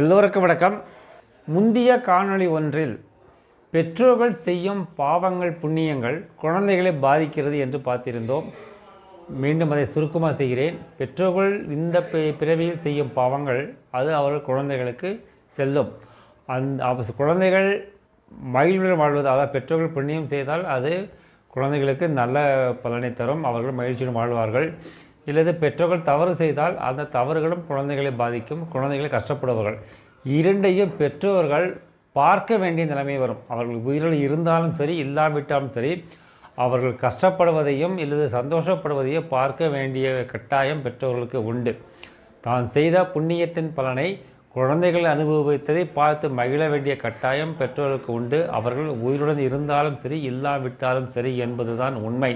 எல்லோருக்கும் வணக்கம். முந்திய காணொளி ஒன்றில் பெற்றோர்கள் செய்யும் பாவங்கள் புண்ணியங்கள் குழந்தைகளை பாதிக்கிறது என்று பார்த்திருந்தோம். மீண்டும் அதை சுருக்கமாக செய்கிறேன். பெற்றோர்கள் இந்த பிறவியில் செய்யும் பாவங்கள் அது அவர்கள் குழந்தைகளுக்கு செல்லும். அந்த குழந்தைகள் மகிழ்வுடன் வாழ்வது அதாவது பெற்றோர்கள் புண்ணியம் செய்தால் அது குழந்தைகளுக்கு நல்ல பலனை தரும் அவர்கள் மகிழ்ச்சியுடன் வாழ்வார்கள். இல்லது பெற்றோர்கள் தவறு செய்தால் அந்த தவறுகளும் குழந்தைகளை பாதிக்கும் குழந்தைகளை கஷ்டப்படுவார்கள் இரண்டையும் பெற்றோர்கள் பார்க்க வேண்டிய நிலைமை வரும். அவர்கள் உயிரில் இருந்தாலும் சரி இல்லாவிட்டாலும் சரி அவர்கள் கஷ்டப்படுவதையும் இல்லது சந்தோஷப்படுவதையும் பார்க்க வேண்டிய கட்டாயம் பெற்றோர்களுக்கு உண்டு. தான் செய்த புண்ணியத்தின் பலனை குழந்தைகள் அனுபவித்ததை பார்த்து மகிழ வேண்டிய கட்டாயம் பெற்றோர்களுக்கு உண்டு. அவர்கள் உயிருடன் இருந்தாலும் சரி இல்லாவிட்டாலும் சரி என்பதுதான் உண்மை.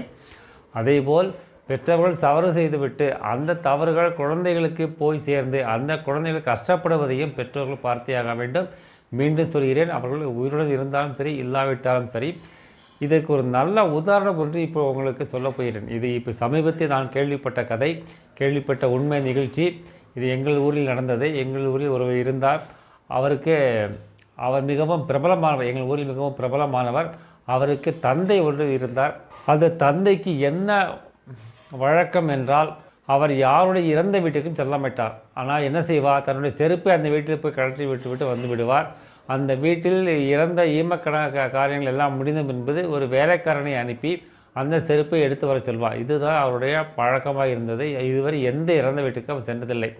அதேபோல் பெற்றவர்கள் தவறு செய்துவிட்டு அந்த தவறுகள் குழந்தைகளுக்கு போய் சேர்ந்து அந்த குழந்தைகள் கஷ்டப்படுவதையும் பெற்றோர்கள் பார்த்தியாக வேண்டும். மீண்டும் சொல்கிறேன் அவர்கள் உயிருடன் இருந்தாலும் சரி இல்லாவிட்டாலும் சரி. இதற்கு ஒரு நல்ல உதாரணம் ஒன்று இப்போ உங்களுக்கு சொல்ல போகிறேன். இது இப்போ சமீபத்தில் நான் கேள்விப்பட்ட கதை கேள்விப்பட்ட உண்மை நிகழ்ச்சி. இது எங்கள் ஊரில் நடந்தது. எங்கள் ஊரில் ஒருவர் இருந்தார். அவருக்கு அவர் மிகவும் பிரபலமானவர் எங்கள் ஊரில் மிகவும் பிரபலமானவர். அவருக்கு தந்தை ஒன்று இருந்தார். அந்த தந்தைக்கு என்ன வழக்கம் என்றால் அவர் யாருடைய இறந்த வீட்டுக்கும் செல்ல மாட்டார் ஆனால் என்ன செய்வார்? தன்னுடைய செருப்பை அந்த வீட்டில் போய் கழற்றி விட்டு விட்டு வந்து விடுவார். அந்த வீட்டில் இறந்த ஈமக்கண காரியங்கள் எல்லாம் முடிந்த என்பது ஒரு வேலைக்காரனை அனுப்பி அந்த செருப்பை எடுத்து வர சொல்வார். இதுதான் அவருடைய பழக்கமாக இருந்தது. இதுவரை எந்த இறந்த வீட்டுக்கும் அவர் சென்றதில்லை.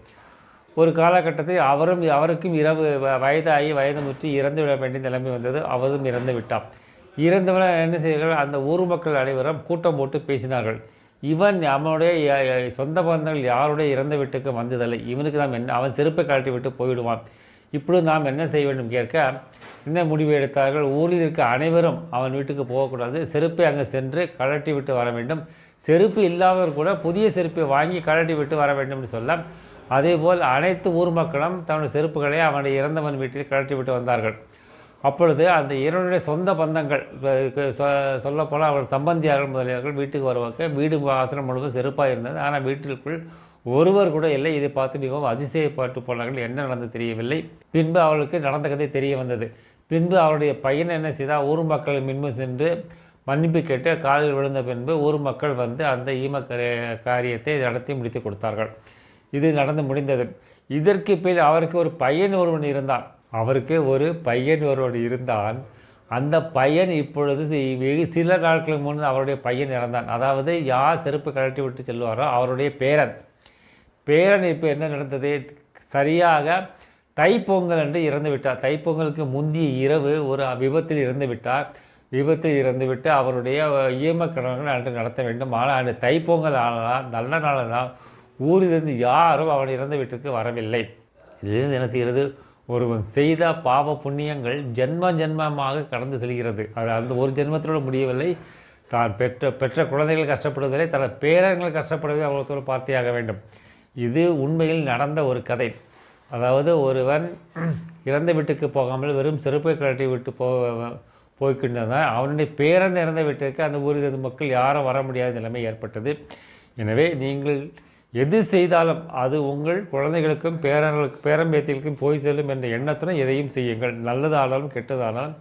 ஒரு காலகட்டத்தில் அவரும் அவருக்கும் இரவு வ- வயதாகி வயது முற்றி இறந்து விட வேண்டிய நிலைமை வந்தது. அவரும் இறந்து விட்டார். இறந்தவன் என்ன செய்கிறார்கள்? அந்த ஊர் மக்கள் அனைவரும் கூட்டம் போட்டு பேசினார்கள். இவன் அவனுடைய சொந்த பந்தங்கள் யாருடைய இறந்த வீட்டுக்கு வந்ததில்லை. இவனுக்கு நாம் என்ன அவன் செருப்பை கழட்டி விட்டு போயிடுவான். இப்பொழுது நாம் என்ன செய்ய வேண்டும் கேட்க என்ன முடிவு எடுத்தார்கள்? ஊரில் இருக்க அனைவரும் அவன் வீட்டுக்கு போகக்கூடாது. செருப்பை அங்கே சென்று கழட்டி விட்டு வர வேண்டும். செருப்பு இல்லாதவர் கூட புதிய செருப்பை வாங்கி கழட்டி விட்டு வர வேண்டும் என்று சொல்ல அதேபோல் அனைத்து ஊர் மக்களும் தன்னுடைய செருப்புகளை அவனுடைய இறந்தவன் வீட்டில் கழட்டி விட்டு வந்தார்கள். அப்பொழுது அந்த இரண்டுடைய சொந்த பந்தங்கள் சொல்லப்போனால் அவர் சம்பந்தியார்கள் முதலியவர்கள் வீட்டுக்கு வருவாங்க. வீடு ஆசிரம் முழுவதும் செருப்பாக இருந்தது. ஆனால் வீட்டிற்குள் ஒருவர் கூட இல்லை. இதை பார்த்து மிகவும் அதிசயப்பட்டு போனார்கள். என்ன நடந்து தெரியவில்லை. பின்பு அவளுக்கு நடந்த கதை தெரிய வந்தது. பின்பு அவருடைய பையன் என்ன செய்தால் ஊர் மக்கள் மின்மு சென்று மன்னிப்பு கேட்டு காலில் விழுந்த பின்பு ஊர் மக்கள் வந்து அந்த ஈம காரியத்தை நடத்தி முடித்து கொடுத்தார்கள். இது நடந்து முடிந்தது. இதற்கு பின் அவருக்கு ஒரு பையன் ஒருவன் இருந்தான். அவருக்கு ஒரு பையன் ஒருவர் இருந்தான். அந்த பையன் இப்பொழுது வெகு சில நாட்களுக்கு முன் அவருடைய பையன் இறந்தான். அதாவது யார் செருப்பு கழட்டி விட்டு செல்வாரோ அவருடைய பேரன். பேரன் இப்போ என்ன நடந்தது? சரியாக தைப்பொங்கல் என்று இறந்து விட்டார். தைப்பொங்கலுக்கு முந்திய இரவு ஒரு விபத்தில் இறந்து விட்டார். விபத்தில் இறந்துவிட்டு அவருடைய ஈமக்கடன்கள் அன்று நடத்த வேண்டும். ஆனால் அந்த தைப்பொங்கல் ஆனால் நல்ல நாளெல்லாம் ஊரிலிருந்து யாரும் அவன் இறந்த வீட்டுக்கு வரவில்லை. இதிலிருந்து என்ன செய்கிறது? ஒருவன் செய்த பாவ புண்ணியங்கள் ஜென்ம ஜென்மமாக கடந்து செல்கிறது. அது அந்த ஒரு ஜென்மத்தோடு முடியவில்லை. தான் பெற்ற பெற்ற குழந்தைகள் கஷ்டப்படுவதில்லை தன பேரர்கள் கஷ்டப்படுவதை அவ்வளோத்தோடு பார்த்தியாக வேண்டும். இது உண்மையில் நடந்த ஒரு கதை. அதாவது ஒருவன் இறந்த வீட்டுக்கு போகாமல் வெறும் செருப்பை கழட்டி விட்டு போ போய்கின்றதான் அவனுடைய பேரன் இறந்த வீட்டுக்கு அந்த ஊரில் இருந்த மக்கள் யாரும் வர முடியாத நிலைமை ஏற்பட்டது. எனவே நீங்கள் எது செய்தாலும் அது உங்கள் குழந்தைகளுக்கும் பேரர்களுக்கு பேரம்பேத்திகளுக்கும் போய் செல்லும் என்ற எண்ணத்துடன் எதையும் செய்யுங்கள். நல்லதானாலும் கெட்டதானாலும்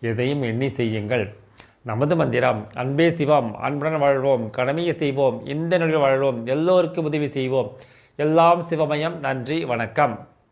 எதையும் எண்ணி செய்யுங்கள். நமது மந்திரம் அன்பே சிவம் அன்புடன் வாழ்வோம் கடமையை செய்வோம் இந்த நிலையில் வாழ்வோம் எல்லோருக்கும் உதவி செய்வோம். எல்லாம் சிவமயம். நன்றி வணக்கம்.